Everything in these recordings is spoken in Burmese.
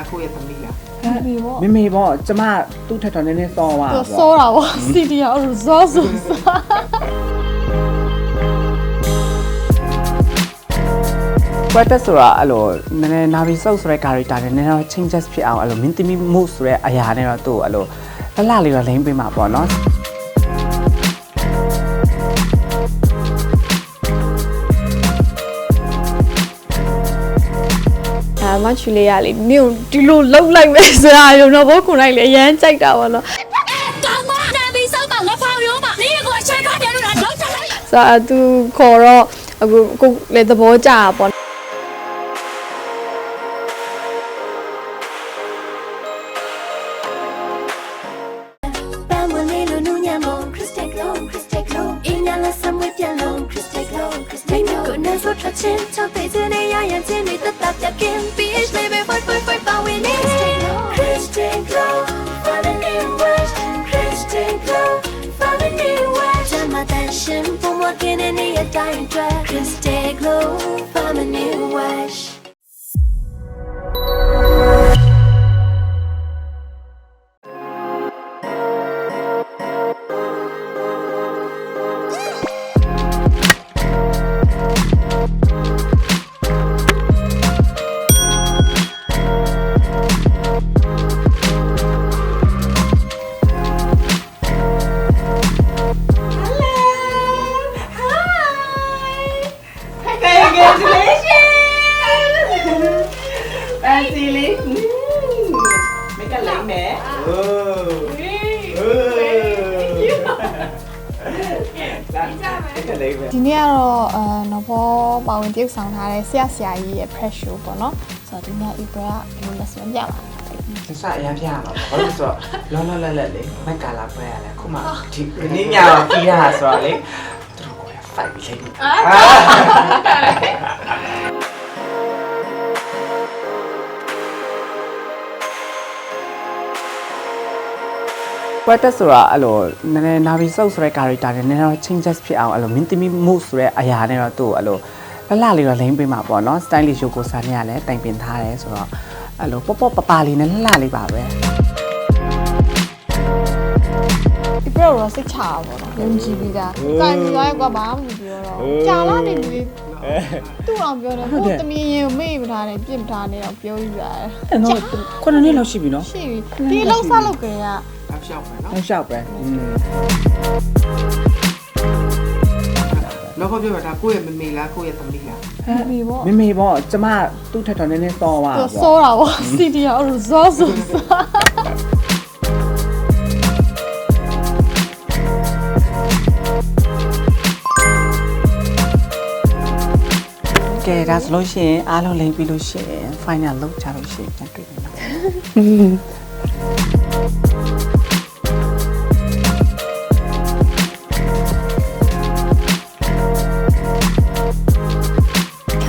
လားကိုယ့်ရဲ့သမီးလားဒီပေါ့မေမေပေါ့ကျမသူ့ထက်တော့နည်းနည်းစောသွားသူပေါ့စောတာပေါ့စီတီယာအဲ့လိုဇောဆိုစားကွက်တက်ဆိုတာအဲ့လိုနည်းနည်းနာရီဆောက်ဆိုတဲ့ character နဲ့နည်းနည်းတော့ changes ဖြစ်အောင်အဲ့လိုမင်းသမီးမှုဆိုတဲ့အရာနဲ့တော့သူ့ကိုအဲ့လိုလှလှလေးတော့လိမ့်ပေးမှာပေါ့နော် မချူလေးရလေနင့်ဒီလိုလှုပ်လိုက်မယ်ဆိုတာရုံတော့ဘောခုလိုက်လေအရန်ကြိုက်တာပေါ့နော်ကောင်းမနာပြီးစောက်ပါငါဖောင်ရောမှာနေကိုအချိန်ခါပြန်လို့တော့ချလိုက်ဆိုတော့သူခေါ်တော့အခုကိုလေသဘောကျတာပေါ့ပန်းမလေးလိုနူးညံမုံ Crystal Glow Crystal Glow အင်းညာလက်စမွေးပြန်လုံး Crystal Glow Crystal Glow ကိုနဲ့ဆိုထချင်းချောတဲ့စနေရရချင်း နေရ စီလေးမိကလိမ့်မယ်โอ้โอ้မိကလိမ့်မယ် ဒီနေ့ကတော့အာနော်ဘောပါဝင်တရုပ်ဆောင်ထားတဲ့ဆရာဆရာကြီးရဲ့ press show ပေါ့နော်ဆိုတော့ဒီနေ့ April ကဒီလို lesson ပြပါမယ် ဒီစအရင်ပြရမှာပေါ့ဘာလို့ဆိုတော့လောလောလတ်လတ်လေးမက်ကာလာပွဲရလဲခုမှဒီဒီနေ့ညတော့ပြီးရတာဆိုတော့လေသူတို့ကိုဖိုက်ပြီးလိမ့်ကွက်တ က်ဆိုတာအဲ့လိုနည်းနည်းနာရီဆောက်ဆိုတဲ့ character နဲ့နည်းနည်းတော့ changes ဖြစ်အောင်အဲ့လိုမင်းသမီးမှုဆိုတဲ့အရာနဲ့တော့သူ့ကိုအဲ့လိုလှလှလေးတော့လိမ့်ပေးမှာပေါ့နော် style လေး show ကိုစားနေရလဲတိုင်ပင်ထားတယ်ဆိုတော့အဲ့လိုပေါ့ပေါ့ပပလေးနဲ့လှလှလေးပါပဲဒီပြတော့စိတ်ချတာပေါ့နော်ယုံကြည်ပြီးသား။ကန်ပြီးသွားရင်ကွာဘာမှမပြောတော့။ကြာလာနေပြီ။သူ့အောင်ပြောတယ်ကိုတမီးရင်ကိုမေ့မထားနဲ့ပြစ်မထားနဲ့တော့ပြောယူရတယ်အဲ့တော့ခုနှစ်နှစ်လောက်ရှိပြီနော်။ရှိပြီ။ဒီလောက်စားလောက်ကြရ အဖြောက်မယ်နော်နောက်လျှောက်ပဲอืมလောကပြောတာကိုယ့်ရဲ့မမေလားကိုယ့်ရဲ့သမီးလားပြီပေါ့မေမေပေါ့ကျမသူ့ထက်တော့နည်းနည်းစောသွား။သူပေါ့စောတာပေါ့။စီတီယာအဲ့လိုဇောဆိုစားကဲဒါဆိုလို့ရှိရင်အားလုံးလိမ့်ပြီးလို့ရှိရင် final လောက်ချလို့ရှိရင်ပြန်တွေ့မယ်နော်။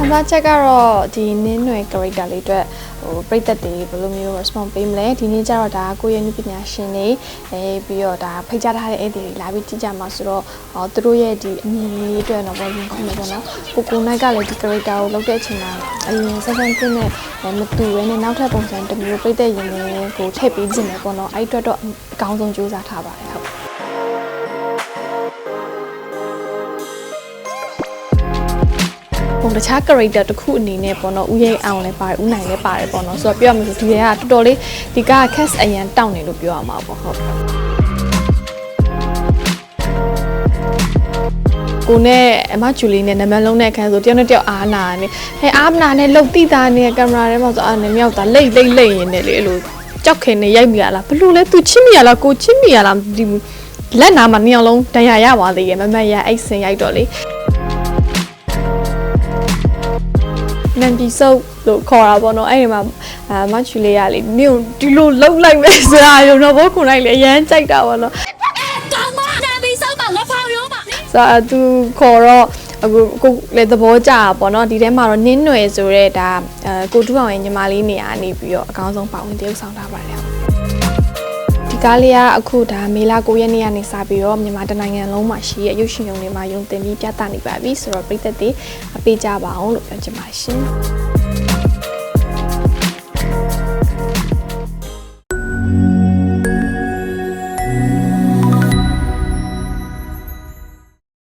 ခံစားချက်ကတော့ဒီနင်းနွယ် character လေးအတွက်ဟိုပြိသက်တွေဘယ်လိုမျိုး response ပေးမလဲဒီနေ့ကျတော့ဒါကိုယ့်ရဲ့နည်းပညာရှင်တွေအဲပြီးတော့ဒါဖိတ်ကြားထားတဲ့အဲ့ဒီတွေလာပြီးကြည့်ကြမှာဆိုတော့ဟောသူတို့ရဲ့ဒီအမြင်လေးအတွက်တော့ဘောရင်ခုမယ်ပေါ့နော်ကိုကိုနိုင်ကလည်းဒီ character ကိုလုပ်တဲ့အချိန်မှာအရင်ဆက်ဆန်းပြင်းနဲ့မတူရဲနဲ့နောက်ထပ်ပုံစံတစ်မျိုးပြိသက်ရင်လေးကိုထည့်ပေးခြင်းပဲပေါ့နော်အဲ့အတွက်တော့အကောင်းဆုံးကြိုးစားထားပါတယ်ဟုတ် ပုံတခြား character တစ်ခုအနေနဲ့ပေါ့နော်ဥရိတ်အောင်လည်းပါတယ်ဥနိုင်လည်းပါတယ်ပေါ့နော်ဆိုတော့ပြောရမယ်ဆိုဒီကတော်တော်လေးဒီက cast အရန်တောင့်နေလို့ပြောရမှာပေါ့ဟုတ်ကိုနဲ့အမဂျူလီနဲ့နံပါတ်လုံးနဲ့အခန်းဆိုတယောက်နဲ့တယောက်အားနာနေဟဲ့အားမနာနဲ့လှုပ်တိတာနေကင်မရာထဲမှာဆိုအားနေမြောက်တာလိတ်လိတ်လိတ်ရင်လည်းလေအဲ့လိုကြောက်ခင်နေရိုက်မိရလားဘလို့လဲသူချစ်မိရလားကိုချစ်မိရလားမသိဘူးလက်နာမှာနှစ်ယောက်လုံးဒဏ်ရာရပါသေးရဲ့မမတ်ရအိတ်စင်ရိုက်တော့လေ နန်ဒီဆုပ်လို့ခေါ်တာပေါ့နော်အဲ့ဒီမှာအာမချူလေးရလေနင့်ဒီလိုလှုပ်လိုက်မယ်ဆိုတာရုံတော့ဘောခုလိုက်လေအရန်ကြိုက်တာပေါ့နော်ကောင်းမနာပြီးစောက်ပါငါဖောင်ရောမှာဆိုတော့သူခေါ်တော့အခုကိုလေသဘောကျတာပေါ့နော်ဒီထဲမှာတော့နင်းနွယ်ဆိုတဲ့ဒါအဲကိုတူအောင်ရဲ့ညီမလေးနေရာနေပြီးတော့အကောင်းဆုံးပါဝင်တရုပ်ဆောင်ထားပါတယ်ဒီ ကားလေးကအခုဒါမေလ9ရက်နေ့ကနေစပြီးတော့မြန်မာတနိုင်ငံလုံးမှာရှိတဲ့ရုပ်ရှင်ရုံတွေမှာရုံတင်ပြီးပြသနေပါပြီဆိုတော့ပြည်သက်တွေအပေးကြပါအောင်လို့ပြောချင်ပါတယ်ရှင်